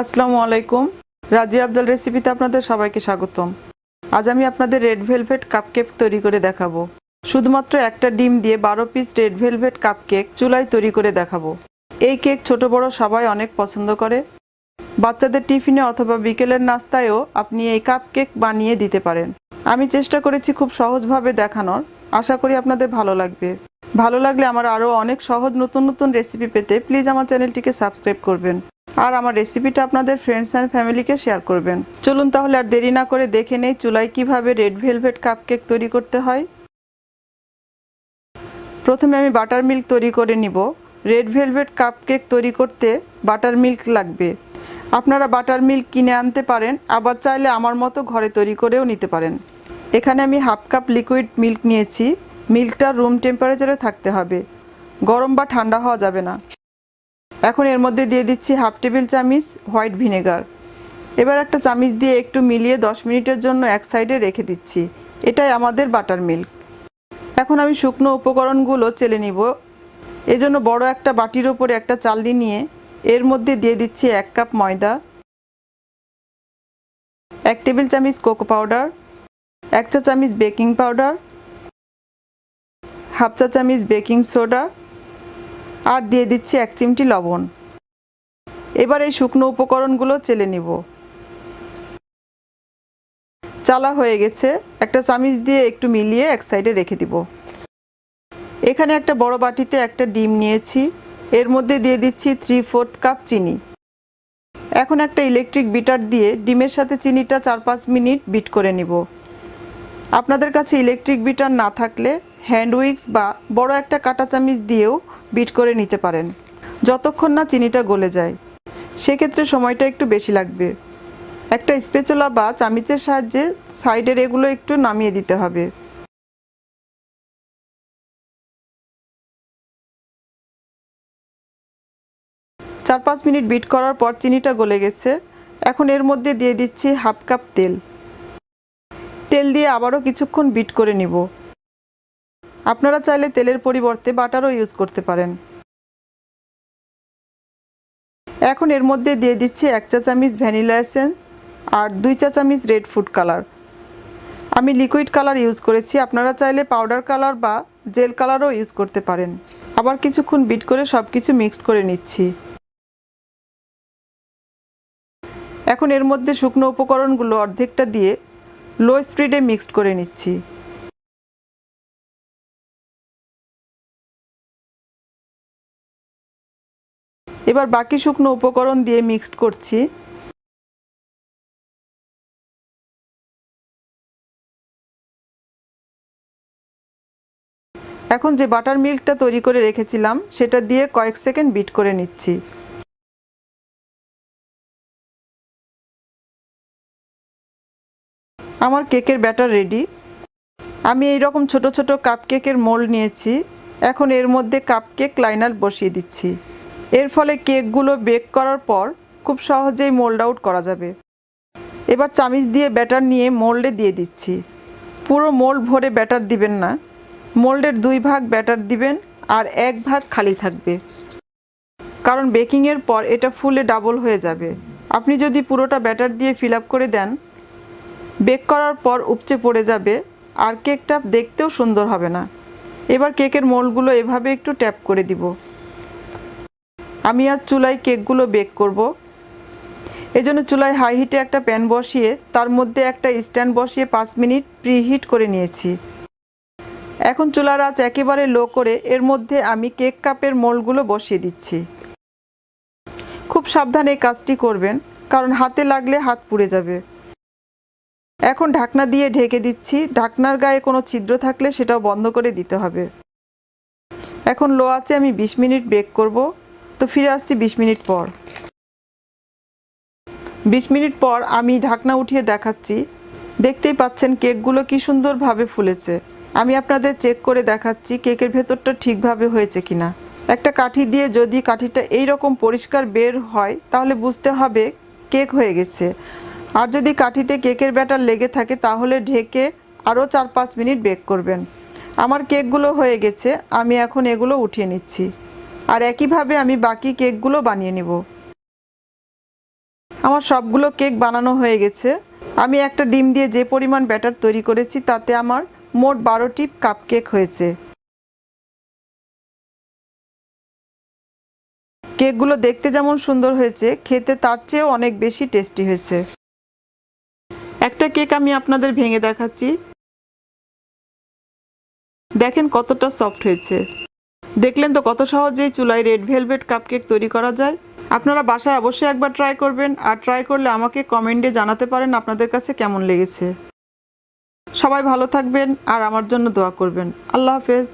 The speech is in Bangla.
আসসালামু আলাইকুম। রাজি আব্দুল রেসিপিতে আপনাদের সবাইকে স্বাগতম। আজ আমি আপনাদের রেড ভেলভেট কাপকেক তৈরি করে দেখাবো। শুধুমাত্র একটা ডিম দিয়ে বারো পিস রেড ভেলভেট কাপকেক চুলায় তৈরি করে দেখাবো। এই কেক ছোট বড় সবাই অনেক পছন্দ করে। বাচ্চাদের টিফিনে অথবা বিকেলের নাস্তায়ও আপনি এই কাপকেক বানিয়ে দিতে পারেন। আমি চেষ্টা করেছি খুব সহজভাবে দেখানোর। আশা করি আপনাদের ভালো লাগবে। ভালো লাগলে আমার আরও অনেক সহজ নতুন নতুন রেসিপি পেতে প্লিজ আমার চ্যানেলটিকে সাবস্ক্রাইব করবেন। আর আমার রেসিপিটা আপনাদের ফ্রেন্ডস অ্যান্ড ফ্যামিলিকে শেয়ার করবেন। চলুন তাহলে আর দেরি না করে দেখে নেই চুলায় কীভাবে রেড ভেলভেট কাপকেক তৈরি করতে হয়। প্রথমে আমি বাটার মিল্ক তৈরি করে নিব। রেড ভেলভেট কাপকেক তৈরি করতে বাটার মিল্ক লাগবে। আপনারা বাটার মিল্ক কিনে আনতে পারেন, আবার চাইলে আমার মতো ঘরে তৈরি করেও নিতে পারেন। এখানে আমি হাফ কাপ লিকুইড মিল্ক নিয়েছি। মিল্কটা রুম টেম্পারেচারে থাকতে হবে। গরম বা ঠান্ডা হওয়া যাবে না। এখন এর মধ্যে দিয়ে দিচ্ছি হাফ টেবিল চামিচ হোয়াইট ভিনেগার। এবার একটা চামিচ দিয়ে একটু মিলিয়ে দশ মিনিটের জন্য এক সাইডে রেখে দিচ্ছি। এটাই আমাদের বাটার মিল্ক। এখন আমি শুকনো উপকরণগুলো চেলে নিব। এজন্য বড় একটা বাটির ওপরে একটা চালনি নিয়ে এর মধ্যে দিয়ে দিচ্ছি এক কাপ ময়দা, এক টেবিল চামিচ কোকো পাউডার, এক চা চামিচ বেকিং পাউডার, হাফ চা চামিচ বেকিং সোডা আর দিয়ে দিচ্ছি এক চিমটি লবণ। এবার এই শুকনো উপকরণগুলো চেলে নিব। চালা হয়ে গেছে। একটা চামিচ দিয়ে একটু মিলিয়ে এক সাইডে রেখে দিব। এখানে একটা বড় বাটিতে একটা ডিম নিয়েছি। এর মধ্যে দিয়ে দিচ্ছি থ্রি ফোর্থ কাপ চিনি। এখন একটা ইলেকট্রিক বিটার দিয়ে ডিমের সাথে চিনিটা চার পাঁচ মিনিট বিট করে নিব। আপনাদের কাছে ইলেকট্রিক বিটার না থাকলে হ্যান্ড উইক্স বা বড় একটা কাঁটা চামিচ দিয়েও বিট করে নিতে পারেন। যতক্ষণ না চিনিটা গলে যায়। সেক্ষেত্রে সময়টা একটু বেশি লাগবে। একটা স্পেচলা বা চামিচের সাহায্যে সাইডের এগুলো একটু নামিয়ে দিতে হবে। চার পাঁচ মিনিট বিট করার পর চিনিটা গলে গেছে। এখন এর মধ্যে দিয়ে দিচ্ছি হাফ কাপ তেল। তেল দিয়ে আবারও কিছুক্ষণ বিট করে নিব। আপনারা চাইলে তেলের পরিবর্তে বাটারও ইউজ করতে পারেন। এখন এর মধ্যে দিয়ে দিচ্ছি এক চা চামিচ ভ্যানিলা এসেন্স আর দুই চা চামিচ রেড ফুড কালার আমি লিকুইড কালার ইউজ করেছি, আপনারা চাইলে পাউডার কালার বা জেল কালারও ইউজ করতে পারেন। আবার কিছুক্ষণ বিট করে সব কিছু মিক্সড করে নিচ্ছি। এখন এর মধ্যে শুকনো উপকরণগুলো অর্ধেকটা দিয়ে লো স্পিডে মিক্সড করে নিচ্ছি। এবার বাকি শুকনো উপকরণ দিয়ে মিক্সড করছি। এখন যে বাটার মিল্কটা তৈরি করে রেখেছিলাম, সেটা দিয়ে কয়েক সেকেন্ড বিট করে নিচ্ছি। আমার কেকের ব্যাটার রেডি আমি এই রকম ছোট ছোট কাপ কেকের মোল্ড নিয়েছি। এখন এর মধ্যে কাপ কেক লাইনার বসিয়ে দিচ্ছি। এর ফলে কেকগুলো বেক করার পর খুব সহজেই মোল্ড আউট করা যাবে। এবার চামিচ দিয়ে ব্যাটার নিয়ে মোল্ডে দিয়ে দিচ্ছি। পুরো মোল্ড ভরে ব্যাটার দিবেন না। মোল্ডের দুই ভাগ ব্যাটার দিবেন আর এক ভাগ খালি থাকবে। কারণ বেকিংয়ের পর এটা ফুলে ডাবল হয়ে যাবে। আপনি যদি পুরোটা ব্যাটার দিয়ে ফিল আপ করে দেন, বেক করার পর উপচে পড়ে যাবে আর কেকটা দেখতেও সুন্দর হবে না। এবার কেকের মোল্ডগুলো এভাবে একটু ট্যাপ করে দিব। আমি আজ চুলায় কেকগুলো বেক করব। এজন্য চুলায় হাই হিটে একটা প্যান বসিয়ে, তার মধ্যে একটা স্ট্যান্ড বসিয়ে পাঁচ মিনিট প্রিহিট করে নিয়েছি। এখন চুলার আঁচ একেবারে লো করে, এর মধ্যে আমি কেক কাপের মোলগুলো বসিয়ে দিচ্ছি। খুব সাবধানে এই কাজটি করবেন, কারণ হাতে লাগলে হাত পুড়ে যাবে। এখন ঢাকনা দিয়ে ঢেকে দিচ্ছি, ঢাকনার গায়ে কোনো ছিদ্র থাকলে সেটাও বন্ধ করে দিতে হবে। এখন লো আছে আমি বিশ মিনিট বেক করব। তো ফিরে আসছি বিশ মিনিট পর। বিশ মিনিট পর আমি ঢাকনা উঠিয়ে দেখাচ্ছি। দেখতেই পাচ্ছেন কেকগুলো কি সুন্দরভাবে ফুলেছে। আমি আপনাদের চেক করে দেখাচ্ছি কেকের ভেতরটা ঠিকভাবে হয়েছে কিনা। একটা কাঠি দিয়ে যদি কাঠিটা এই রকম পরিষ্কার বের হয়, তাহলে বুঝতে হবে কেক হয়ে গেছে। আর যদি কাঠিতে কেকের ব্যাটার লেগে থাকে, তাহলে ঢেকে আরও চার পাঁচ মিনিট বেক করবেন। আমার কেকগুলো হয়ে গেছে, আমি এখন এগুলো উঠিয়ে নিচ্ছি। আর একইভাবে আমি বাকি কেকগুলো বানিয়ে নিব। আমার সবগুলো কেক বানানো হয়ে গেছে। আমি একটা ডিম দিয়ে যে পরিমাণ ব্যাটার তৈরি করেছি, তাতে আমার মোট বারোটি কাপ কেক হয়েছে। কেকগুলো দেখতে যেমন সুন্দর হয়েছে, খেতে তার চেয়েও অনেক বেশি টেস্টি হয়েছে। একটা কেক আমি আপনাদের ভেঙে দেখাচ্ছি। দেখেন কতটা সফট হয়েছে। দেখলেন তো কত সহজেই চুলায় রেড ভেলভেট কাপকেক তৈরি করা যায়। আপনারা বাসায় অবশ্যই একবার ট্রাই করবেন আর ট্রাই করলে আমাকে কমেন্টে জানাতে পারেন আপনাদের কাছে কেমন লেগেছে। সবাই ভালো থাকবেন আর আমার জন্য দোয়া করবেন। আল্লাহ হাফেজ।